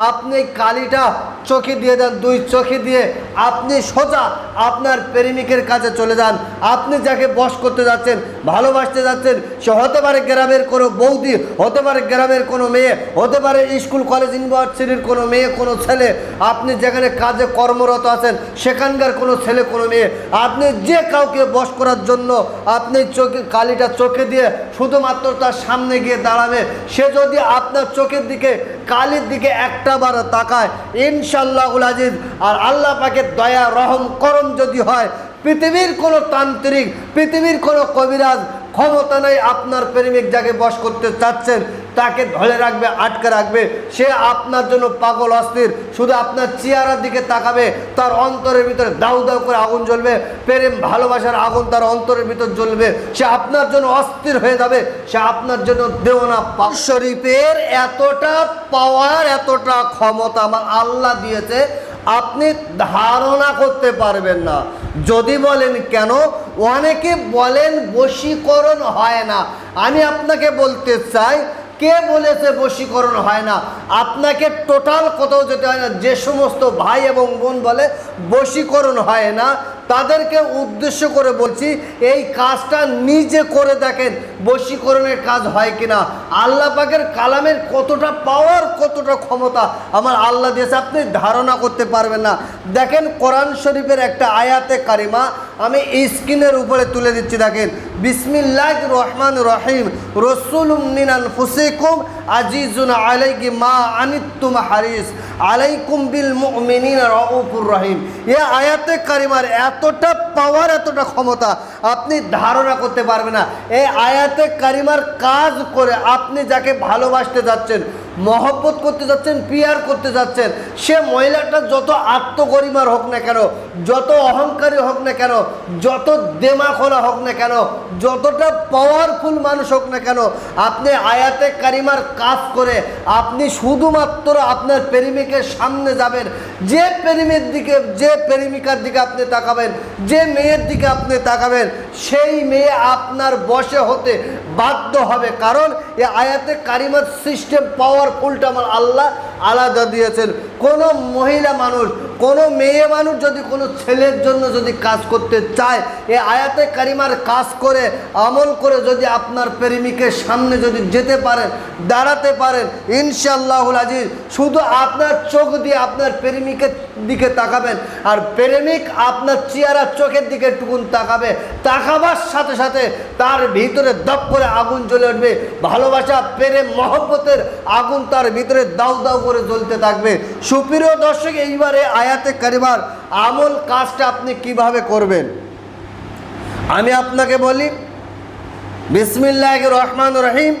আপনি কালিটা চোখে দিয়ে দেন, দুই চোখে দিয়ে আপনি সোজা আপনার প্রেমিকের কাছে চলে যান। আপনি যাকে বশ করতে যাচ্ছেন, ভালোবাসতে যাচ্ছেন, সে হতে পারে গ্রামের কোনো বৌদি, হতে পারে গ্রামের কোনো মেয়ে, হতে পারে স্কুল, কলেজ, ইউনিভার্সিটির কোনো মেয়ে, কোনো ছেলে। আপনি যেখানে কাজে কর্মরত আছেন, সেখানকার কোনো ছেলে, কোনো মেয়ে। আপনি যে কাউকে বশ করার জন্য আপনি চোখে, কালিটা চোখে দিয়ে শুধুমাত্র তার সামনে গিয়ে দাঁড়াবে। সে যদি আপনার চোখের দিকে কালির দিকে একটা বার তাকায়। ইনশাল্লাহুল আজিজ। আর আল্লাহ পাকের দয়া, রহম, করম যদি হয়, পৃথিবীর কোনো তান্ত্রিক, পৃথিবীর কোনো কবিরাজ ক্ষমতা নেই আপনার প্রেমিক যাকে বস করতে চাচ্ছেন তাকে ধরে রাখবে, আটকে রাখবে। সে আপনার জন্য পাগল, অস্থির। শুধু আপনার চেয়ারার দিকে তাকাবে, তার অন্তরের ভিতরে দাউ দাউ করে আগুন জ্বলবে, প্রেম, ভালোবাসার আগুন তার অন্তরের ভিতর জ্বলবে। সে আপনার জন্য অস্থির হয়ে যাবে, সে আপনার জন্য দেওনা শরীফের এতটা পাওয়ার এতটা ক্ষমতা আমার আল্লাহ দিয়েছে, আপনি ধারণা করতে পারবেন না। যদি বলেন কেন? অনেকে বলেন, বশীকরণ হয় না। আমি আপনাকে বলতে চাই কে বলেছে বশীকরণ হয় না? আপনাকে টোটাল কোথাও যেতে হয় না। যে সমস্ত ভাই এবং বোন বলে বশীকরণ হয় না তাদেরকে উদ্দেশ্য করে বলছি, এই কাজটা নিজে করে দেখেন বশীকরণের কাজ হয় কিনা। আল্লাহ পাকের কালামের কতটা পাওয়ার কতটা ক্ষমতা আমার আল্লাহ দিয়েছে, আপনি ধারণা করতে পারবেন না। দেখেন কোরআন শরীফের একটা আয়াতে কারিমা আমি স্ক্রিনের উপরে তুলে দিচ্ছি, দেখেন বিসমিল্লাহ রহমান রহিম রসুল মিনান ফুসিকুম আজিজুন আলাইকি মা আনিতুম হারিস। আলাইকুম বিল মুমিনিন রউফুর রহিম। এ আয়াতে কারিমার এতটা পাওয়ার এতটা ক্ষমতা আপনি ধারণা করতে পারবেন না। এই আয়াতে কারিমার কাজ করে আপনি যাকে ভালোবাসতে যাচ্ছেন মহব্বত করতে যাচ্ছেন পিয়ার করতে যাচ্ছেন। সে মহিলাটা যত আত্মগরিমার হোক না কেন, যত অহংকারী হোক না কেন, যত দেমাখোলা হোক না কেন, যতটা পাওয়ারফুল মানুষ হোক না কেন, আপনি আয়াতে কারিমার কাজ করে আপনি শুধুমাত্র আপনার প্রেমিকের সামনে যাবেন। যে প্রেমের দিকে, যে প্রেমিকার দিকে আপনি তাকাবেন, যে মেয়ের দিকে আপনি তাকাবেন, সেই মেয়ে আপনার বসে হতে বাধ্য হবে। কারণ এ আয়াতে কারিমার সিস্টেম পাওয়ারফুলটা আমার আল্লাহ আলাদা দিয়েছেন। কোনো মহিলা মানুষ, কোনো মেয়ে মানুষ যদি কোনো ছেলের জন্য যদি কাজ করতে চায়, এ আয়াতে কারিমার কাজ করে, আমল করে যদি আপনার প্রেমিকের সামনে যদি যেতে পারেন, দাঁড়াতে পারেন ইনশাল্লাহুল আজিজ, শুধু আপনার চোখ দিয়ে আপনার প্রেমিকের দিকে তাকাবেন, আর প্রেমিক আপনার চেয়ারার চোখের দিকে টুকুন তাকাবে, তাকাবার সাথে সাথে তার ভিতরে দপ করে আগুন জ্বলে উঠবে। ভালোবাসা, প্রেম, মহব্বতের আগুন তার ভিতরে দাউ দাউ করে জ্বলতে থাকবে। সুপ্রিয় দর্শক, এইবারে আয়াতে কারিমার আমল কাজটা আপনি কীভাবে করবেন? আমি আপনাকে বলি বিসমিল্লাহ রহমান রহিম।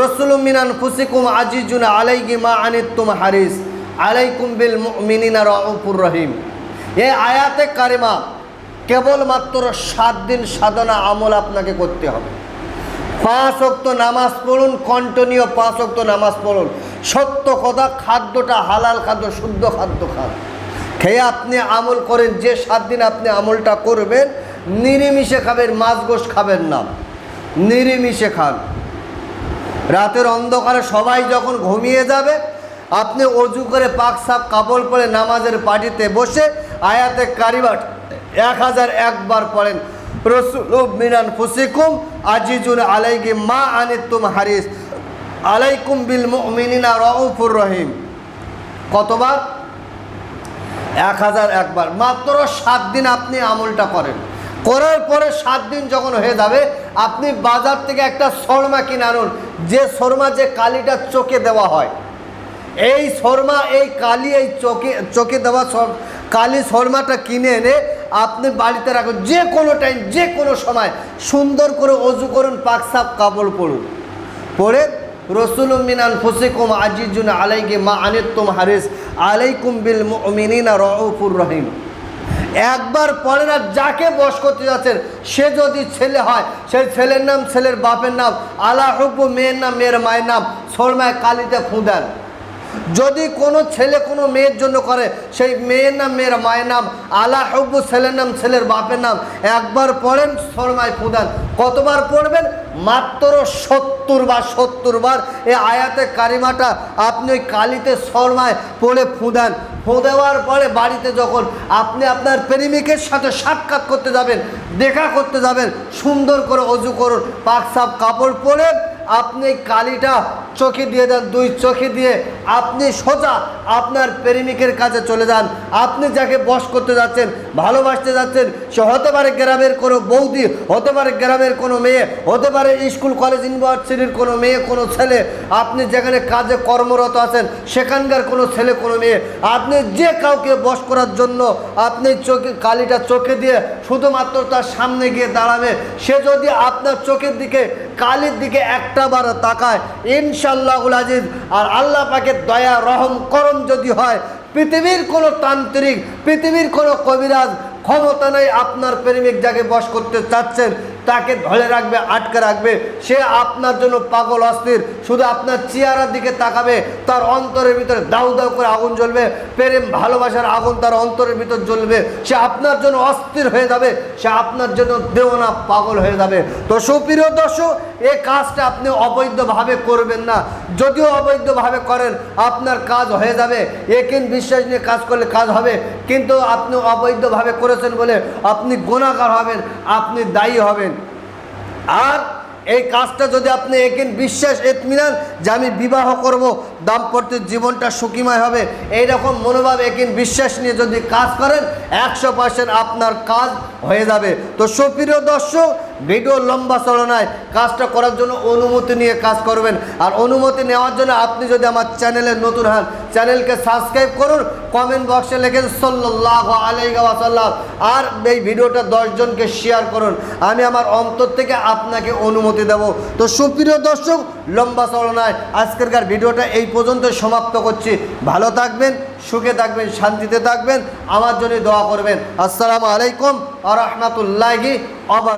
রসুল মিনান ফুসিকুম আজিজুন আলাইকি মা আনিতুম হারিস। আলাইকুম বিল মিনিনা রউফুর রহিম। এই আয়াতে কারিমা কেবলমাত্র সাত দিন সাধনা আমল আপনাকে করতে হবে। পাঁচ অক্ত নামাজ পড়ুন কন্টিনিউ পাঁচ অক্ত নামাজ পড়ুন। সত্য কথা, খাদ্যটা হালাল খাদ্য, শুদ্ধ খাদ্য খান। খেয়ে আপনি আমল করেন, যে সাত দিন আপনি আমলটা করবেন, নিরিমিষে খাবেন মাছ গোশ খাবেন না। নিরিমিষে খান। রাতের অন্ধকারে সবাই যখন ঘুমিয়ে যাবে, আপনি অজু করে পাক সাপ কাপড় পরে নামাজের পার্টিতে বসে আয়াতে কারিবাট এক হাজার একবার পড়েন। রসুল মিনান ফুসিকুম, আজিজুন আলাইকি মা আনিতুম হারিস। আলাইকুম বিল মুমিনিনা রউফুর রহিম। কতবার? এক হাজার একবার। মাত্র সাত দিন আপনি আমলটা করেন। করার পরে সাত দিন যখন হয়ে যাবে, আপনি বাজার থেকে একটা শর্মা কিনে আনুন। যে শর্মা যে কালিটা চোখে দেওয়া হয়। এই শর্মা, এই কালি, এই চোখে চোখে দেওয়া কালি শর্মাটা কিনে এনে আপনি বাড়িতে রাখুন। যে কোনো টাইম যে কোনো সময় সুন্দর করে অজু করুন, পাক সাপ কাপড় পরুন পরে রসুল মিনান ফুসিকুম আজিজুন আলাইকে মা আনিতুম হারিস, আলাইকুম বিল মুমিনিনা রউফুর রহিম। একবার পরে না যাকে বস করতে যাচ্ছেন, সে যদি ছেলে হয়, সেই ছেলের নাম, ছেলের বাপের নাম আলা হুকু মেয়ের নাম, মেয়ের মায়ের নাম শর্মায় কালিতে খুঁদেন যদি কোনো ছেলে কোনো মেয়ের জন্য করে, সেই মেয়ের নাম, মেয়ের মায়ের নাম, আলা হব্বু ছেলের নাম, ছেলের বাপের নাম, একবার পড়েন, শর্মায় ফুদান। কতবার পড়বেন? মাত্র সত্তর বার সত্তর বার এই আয়াতে কারিমাটা আপনি ওই কালিতে শর্মায় পড়ে ফুদান। দেওয়ার পরে বাড়িতে যখন আপনি আপনার প্রেমিকের সাথে সাক্ষাৎ করতে যাবেন, দেখা করতে যাবেন, সুন্দর করে অজু করুন, পাক সাপ কাপড় পরে আপনি কালিটা চোখে দিয়ে দেন, দুই চোখে দিয়ে আপনি সোজা আপনার প্রেমিকের কাছে চলে যান। আপনি যাকে বশ করতে যাচ্ছেন, ভালোবাসতে যাচ্ছেন, সে হতে পারে গ্রামের কোনো বৌদি, হতে পারে গ্রামের কোনো মেয়ে, হতে পারে স্কুল, কলেজ, ইউনিভার্সিটির কোনো মেয়ে, কোনো ছেলে। আপনি যেখানে কাজে কর্মরত আছেন, সেখানকার কোনো ছেলে, কোনো মেয়ে। আপনি যে কাউকে বশ করার জন্য আপনি চোখে, কালিটা চোখে দিয়ে শুধুমাত্র তার সামনে গিয়ে দাঁড়াবে। সে যদি আপনার চোখের দিকে কালির দিকে একটা বার তাকায়। ইনশাল্লাহুল আজিজ। আর আল্লাহ পাকের দয়া, রহম, করম যদি হয়, পৃথিবীর কোনো তান্ত্রিক, পৃথিবীর কোনো কবিরাজ ক্ষমতা নেই আপনার প্রেমিক যাকে বস করতে চাচ্ছেন তাকে ধরে রাখবে, আটকে রাখবে। সে আপনার জন্য পাগল, অস্থির। শুধু আপনার চেয়ারার দিকে তাকাবে, তার অন্তরের ভিতরে দাউ দাউ করে আগুন জ্বলবে, প্রেম, ভালোবাসার আগুন তার অন্তরের ভিতর জ্বলবে। সে আপনার জন্য অস্থির হয়ে যাবে, সে আপনার জন্য দেওনা পাগল হয়ে যাবে। তো সুপ্রিয় দর্শক, এ কাজটা আপনি অবৈধভাবে করবেন না। যদিও অবৈধভাবে করেন, আপনার কাজ হয়ে যাবে। একিন বিশ্বাস নিয়ে কাজ করলে কাজ হবে, কিন্তু আপনি অবৈধভাবে করেছেন বলে আপনি গুণাকার হবেন, আপনি দায়ী হবেন। আর এই কাজটা যদি আপনি একেন বিশ্বাস, এতমিনান যে আমি বিবাহ করব, দাম্পত্যের জীবনটা সুখীময় হবে এই রকম মনোভাব একেন বিশ্বাস নিয়ে যদি কাজ করেন, একশো আপনার কাজ হয়ে যাবে। তো সুপ্রিয় দর্শক ভিডিও লম্বা চলনায় কাজটা করার জন্য অনুমতি নিয়ে কাজ করবেন। আর অনুমতি নেওয়ার জন্য আপনি যদি আমার চ্যানেলে নতুন হন, চ্যানেলকে সাবস্ক্রাইব করুন কমেন্ট বক্সে লেখেন সাল্লাহ আলাইসাল্লাম আর এই ভিডিওটা দশজনকে শেয়ার করুন। আমি আমার অন্তর থেকে আপনাকে অনুমতি দেব। তো সুপ্রিয় দর্শক, লম্বা চলনায় আজকেরকার ভিডিওটা এই পর্যন্ত সমাপ্ত করছি। ভালো থাকবেন, সুখে থাকবেন, শান্তিতে থাকবেন। আমার জন্য দোয়া করবেন। আসসালামু আলাইকুম আ রহমতুল্লাহি আবার